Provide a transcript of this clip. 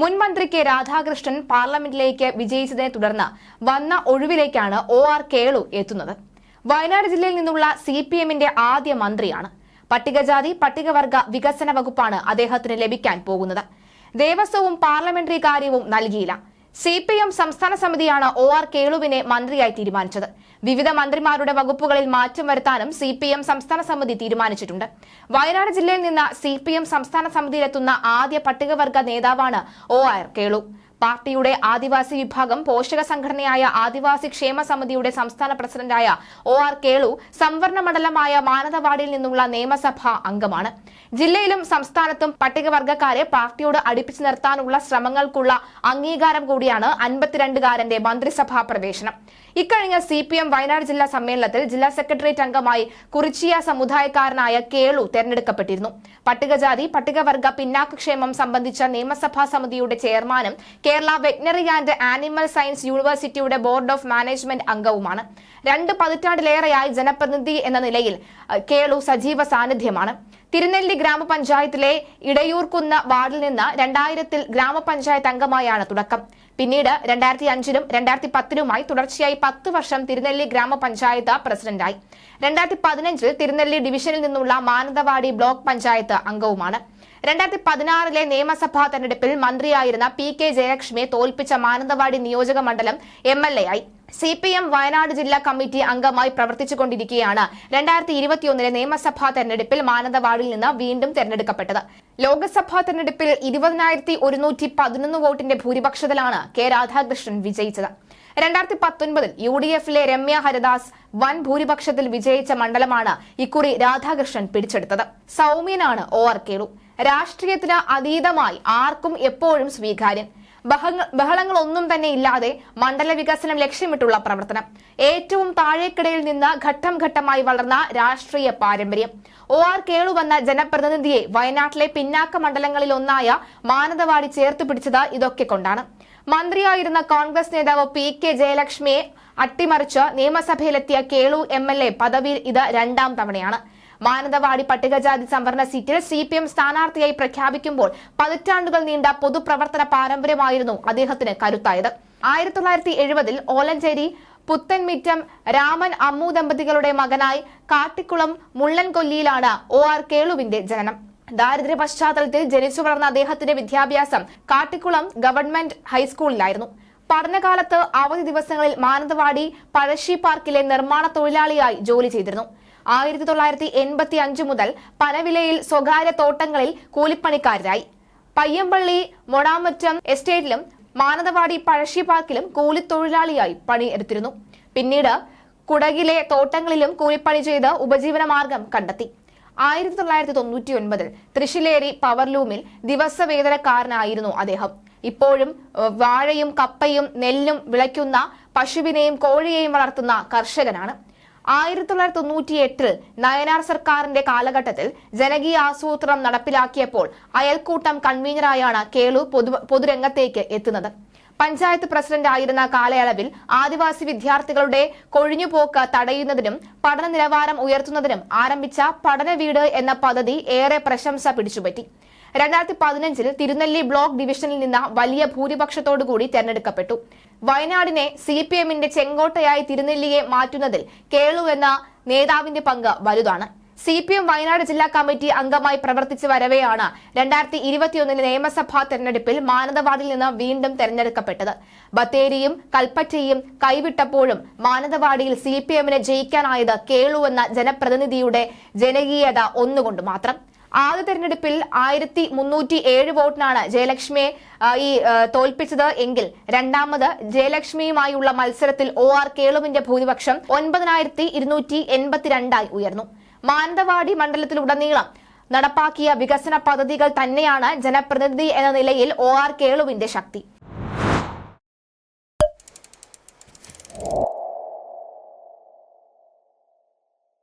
മുൻ മന്ത്രി കെ രാധാകൃഷ്ണൻ പാർലമെന്റിലേക്ക് വിജയിച്ചതിനെ തുടർന്ന് വന്ന ഒഴിവിലേക്കാണ് ഒ ആർ കേളു എത്തുന്നത്. വയനാട് ജില്ലയിൽ നിന്നുള്ള സി പി എമ്മിന്റെ ആദ്യ മന്ത്രിയാണ്. പട്ടികജാതി പട്ടികവർഗ വികസന വകുപ്പാണ് അദ്ദേഹത്തിന് ലഭിക്കാൻ പോകുന്നത്. ദേവസ്വവും പാർലമെന്ററി കാര്യവും നൽകിയില്ല. സി പി എം സംസ്ഥാന സമിതിയാണ് ഒ ആർ കേളുവിനെ മന്ത്രിയായി തീരുമാനിച്ചത്. വിവിധ മന്ത്രിമാരുടെ വകുപ്പുകളിൽ മാറ്റം വരുത്താനും സി പി എം സംസ്ഥാന സമിതി തീരുമാനിച്ചിട്ടുണ്ട്. വയനാട് ജില്ലയിൽ നിന്ന് സി പി എം സംസ്ഥാന സമിതിയിലെത്തുന്ന ആദ്യ പട്ടികവർഗ നേതാവാണ് ഒ ആർ കേളു. പാർട്ടിയുടെ ആദിവാസി വിഭാഗം പോഷക സംഘടനയായ ആദിവാസി ക്ഷേമ സമിതിയുടെ സംസ്ഥാന പ്രസിഡന്റായ ഒ ആർ കേളു സംവരണ മണ്ഡലമായ മാനന്തവാടിയിൽ നിന്നുള്ള നിയമസഭാ അംഗമാണ്. ജില്ലയിലും സംസ്ഥാനത്തും പട്ടികവർഗക്കാരെ പാർട്ടിയോട് അടുപ്പിച്ചു നിർത്താനുള്ള ശ്രമങ്ങൾക്കുള്ള അംഗീകാരം കൂടിയാണ് അൻപത്തിരണ്ടുകാരന്റെ മന്ത്രിസഭാ പ്രവേശനം. ഇക്കഴിഞ്ഞ സി പി എം വയനാട് ജില്ലാ സമ്മേളനത്തിൽ ജില്ലാ സെക്രട്ടേറിയറ്റ് അംഗമായി കുറിച്ചിയ സമുദായക്കാരനായ കേളു തെരഞ്ഞെടുക്കപ്പെട്ടിരുന്നു. പട്ടികജാതി പട്ടികവർഗ പിന്നാക്കക്ഷേമം സംബന്ധിച്ച നിയമസഭാ സമിതിയുടെ ചെയർമാനും Kerala veterinary and animal science യൂണിവേഴ്സിറ്റിയുടെ ബോർഡ് ഓഫ് മാനേജ്മെന്റ് അംഗവുമാണ്. രണ്ട് പതിറ്റാണ്ടിലേറെയായി ജനപ്രതിനിധി എന്ന നിലയിൽ കേളു സജീവ സാന്നിധ്യമാണ്. തിരുനെല്ലി ഗ്രാമപഞ്ചായത്തിലെ ഇടയൂർക്കുന്ന് വാർഡിൽ നിന്ന് രണ്ടായിരത്തിൽ ഗ്രാമപഞ്ചായത്ത് അംഗമായാണ് തുടക്കം. പിന്നീട് രണ്ടായിരത്തി അഞ്ചിലും രണ്ടായിരത്തി പത്തിലുമായി തുടർച്ചയായി പത്ത് വർഷം തിരുനെല്ലി ഗ്രാമപഞ്ചായത്ത് പ്രസിഡന്റായി. രണ്ടായിരത്തി പതിനഞ്ചിൽ തിരുനെല്ലി ഡിവിഷനിൽ നിന്നുള്ള മാനന്തവാടി ബ്ലോക്ക് പഞ്ചായത്ത് അംഗവുമാണ്. രണ്ടായിരത്തി പതിനാറിലെ നിയമസഭാ തെരഞ്ഞെടുപ്പിൽ മന്ത്രിയായിരുന്ന പി കെ ജയലക്ഷ്മിയെ തോൽപ്പിച്ച മാനന്തവാടി നിയോജക മണ്ഡലം എം എൽ എ ആയി. സി പി എം വയനാട് ജില്ലാ കമ്മിറ്റി അംഗമായി പ്രവർത്തിച്ചുകൊണ്ടിരിക്കുകയാണ് രണ്ടായിരത്തി ഇരുപത്തിയൊന്നിലെ നിയമസഭാ തെരഞ്ഞെടുപ്പിൽ മാനന്തവാടിയിൽ നിന്ന് വീണ്ടും തെരഞ്ഞെടുക്കപ്പെട്ടത്. ലോക്സഭാ തെരഞ്ഞെടുപ്പിൽ ഇരുപതിനായിരത്തി ഒരുന്നൂറ്റി പതിനൊന്ന് വോട്ടിന്റെ ഭൂരിപക്ഷത്തിലാണ് കെ രാധാകൃഷ്ണൻ വിജയിച്ചത്. രണ്ടായിരത്തി പത്തൊൻപതിൽ യു ഡി എഫിലെ രമ്യ ഹരിദാസ് വൻ ഭൂരിപക്ഷത്തിൽ വിജയിച്ച മണ്ഡലമാണ് ഇക്കുറി രാധാകൃഷ്ണൻ പിടിച്ചെടുത്തത്. സൗമ്യനാണ് ഒ ആർ കേളു. രാഷ്ട്രീയത്തിന് അതീതമായി ആർക്കും എപ്പോഴും സ്വീകാര്യൻ ബഹളങ്ങളൊന്നും തന്നെ ഇല്ലാതെ മണ്ഡല വികസനം ലക്ഷ്യമിട്ടുള്ള പ്രവർത്തനം. ഏറ്റവും താഴേക്കിടയിൽ നിന്ന് ഘട്ടം ഘട്ടമായി വളർന്ന രാഷ്ട്രീയ പാരമ്പര്യം. ഒ ആർ കേളു വന്ന ജനപ്രതിനിധിയെ വയനാട്ടിലെ പിന്നാക്ക മണ്ഡലങ്ങളിൽ ഒന്നായ മാനന്തവാടി ചേർത്ത് പിടിച്ചത് ഇതൊക്കെ കൊണ്ടാണ്. മന്ത്രിയായിരുന്ന കോൺഗ്രസ് നേതാവ് പി കെ ജയലക്ഷ്മിയെ അട്ടിമറിച്ച് നിയമസഭയിലെത്തിയ കേളു എം എൽ എ പദവിയിൽ ഇത് രണ്ടാം തവണയാണ്. മാനന്തവാടി പട്ടികജാതി സംവരണ സീറ്റിൽ സി പി എം സ്ഥാനാർത്ഥിയായി പ്രഖ്യാപിക്കുമ്പോൾ പതിറ്റാണ്ടുകൾ നീണ്ട പൊതുപ്രവർത്തന പാരമ്പര്യമായിരുന്നു അദ്ദേഹത്തിന് കരുത്തായത്. ആയിരത്തി തൊള്ളായിരത്തി എഴുപതിൽ ഓലഞ്ചേരി പുത്തൻമിറ്റം രാമൻ അമ്മു ദമ്പതികളുടെ മകനായി കാട്ടിക്കുളം മുള്ളൻകൊല്ലിയിലാണ് ഒ ആർ കേളുവിന്റെ ജനനം. ദാരിദ്ര്യ പശ്ചാത്തലത്തിൽ ജനിച്ചു വളർന്ന അദ്ദേഹത്തിന്റെ വിദ്യാഭ്യാസം കാട്ടിക്കുളം ഗവൺമെന്റ് ഹൈസ്കൂളിലായിരുന്നു. പഠനകാലത്ത് അവധി ദിവസങ്ങളിൽ മാനന്തവാടി പഴശ്ശി പാർക്കിലെ നിർമ്മാണ തൊഴിലാളിയായി ജോലി ചെയ്തിരുന്നു. ആയിരത്തി തൊള്ളായിരത്തി എൺപത്തി അഞ്ച് മുതൽ പനവിലയിൽ സ്വകാര്യ തോട്ടങ്ങളിൽ കൂലിപ്പണിക്കാരായി പയ്യമ്പള്ളി മൊടാമറ്റം എസ്റ്റേറ്റിലും മാനന്തവാടി പഴശ്ശി പാർക്കിലും കൂലിത്തൊഴിലാളിയായി പണിയെടുത്തിരുന്നു. പിന്നീട് കുടകിലെ തോട്ടങ്ങളിലും കൂലിപ്പണി ചെയ്ത് ഉപജീവനമാർഗം കണ്ടെത്തി. ആയിരത്തി തൊള്ളായിരത്തി തൊണ്ണൂറ്റി ഒൻപതിൽ തൃശ്ശിലേരി പവർലൂമിൽ ദിവസവേതനക്കാരനായിരുന്നു അദ്ദേഹം. ഇപ്പോഴും വാഴയും കപ്പയും നെല്ലും വിളയ്ക്കുന്ന പശുവിനെയും കോഴിയെയും വളർത്തുന്ന കർഷകനാണ്. ആയിരത്തി തൊള്ളായിരത്തി തൊണ്ണൂറ്റി എട്ടിൽ നയനാർ സർക്കാരിന്റെ കാലഘട്ടത്തിൽ ജനകീയ ആസൂത്രണം നടപ്പിലാക്കിയപ്പോൾ അയൽക്കൂട്ടം കൺവീനറായാണ് കേളു പൊതു പൊതുരംഗത്തേക്ക് എത്തുന്നത്. പഞ്ചായത്ത് പ്രസിഡന്റ് ആയിരുന്ന കാലയളവിൽ ആദിവാസി വിദ്യാർത്ഥികളുടെ കൊഴിഞ്ഞുപോക്ക് തടയുന്നതിനും പഠന നിലവാരം ഉയർത്തുന്നതിനും ആരംഭിച്ച പഠന വീട് എന്ന പദ്ധതി ഏറെ പ്രശംസ പിടിച്ചുപറ്റി. രണ്ടായിരത്തി പതിനഞ്ചിൽ തിരുനെല്ലി ബ്ലോക്ക് ഡിവിഷനിൽ നിന്ന് വലിയ ഭൂരിപക്ഷത്തോടുകൂടി തെരഞ്ഞെടുക്കപ്പെട്ടു. വയനാടിനെ സി പി എമ്മിന്റെ ചെങ്കോട്ടയായി തിരുനെല്ലിയെ മാറ്റുന്നതിൽ കേളു എന്ന നേതാവിന്റെ പങ്ക് വലുതാണ്. സി പി എം വയനാട് ജില്ലാ കമ്മിറ്റി അംഗമായി പ്രവർത്തിച്ചു വരവെയാണ് രണ്ടായിരത്തി ഇരുപത്തിയൊന്നിലെ നിയമസഭാ തെരഞ്ഞെടുപ്പിൽ മാനന്തവാദിൽ നിന്ന് വീണ്ടും തെരഞ്ഞെടുക്കപ്പെട്ടത്. ബത്തേരിയും കൽപ്പറ്റയും കൈവിട്ടപ്പോഴും മാനന്തവാടിയിൽ സി പി എമ്മിനെ ജയിക്കാനായത് കേളു എന്ന ജനപ്രതിനിധിയുടെ ജനകീയത ഒന്നുകൊണ്ട് മാത്രം. ആദ്യ തെരഞ്ഞെടുപ്പിൽ ആയിരത്തി മുന്നൂറ്റി ഏഴ് വോട്ടിനാണ് ജയലക്ഷ്മിയെ ഈ തോൽപ്പിച്ചത് എങ്കിൽ രണ്ടാമത് ജയലക്ഷ്മിയുമായുള്ള മത്സരത്തിൽ ഒ ആർ കേളുവിന്റെ ഭൂരിപക്ഷം ഒൻപതിനായിരത്തി ഇരുന്നൂറ്റി എൺപത്തിരണ്ടായി ഉയർന്നു. മാനന്തവാടി മണ്ഡലത്തിലുടനീളം നടപ്പാക്കിയ വികസന പദ്ധതികൾ തന്നെയാണ് ജനപ്രതിനിധി എന്ന നിലയിൽ ഒ ആർ കേളുവിന്റെ ശക്തി.